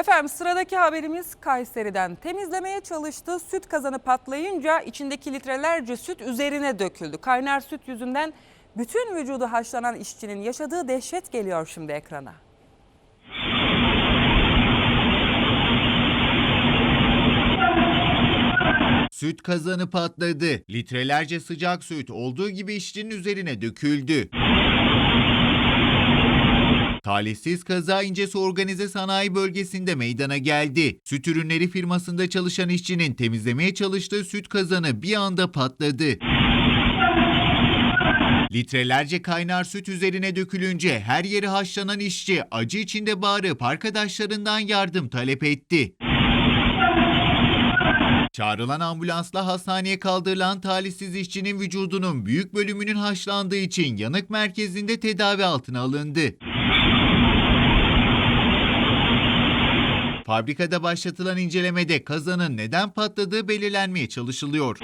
Efendim sıradaki haberimiz Kayseri'den. Temizlemeye çalıştığı süt kazanı patlayınca içindeki litrelerce süt üzerine döküldü. Kaynar süt yüzünden bütün vücudu haşlanan işçinin yaşadığı dehşet geliyor şimdi ekrana. Süt kazanı patladı. Litrelerce sıcak süt olduğu gibi işçinin üzerine döküldü. Talihsiz kaza İncesu Organize Sanayi Bölgesi'nde meydana geldi. Süt ürünleri firmasında çalışan işçinin temizlemeye çalıştığı süt kazanı bir anda patladı. Litrelerce kaynar süt üzerine dökülünce her yeri haşlanan işçi acı içinde bağırıp arkadaşlarından yardım talep etti. Çağrılan ambulansla hastaneye kaldırılan talihsiz işçinin vücudunun büyük bölümünün haşlandığı için yanık merkezinde tedavi altına alındı. Fabrikada başlatılan incelemede kazanın neden patladığı belirlenmeye çalışılıyor.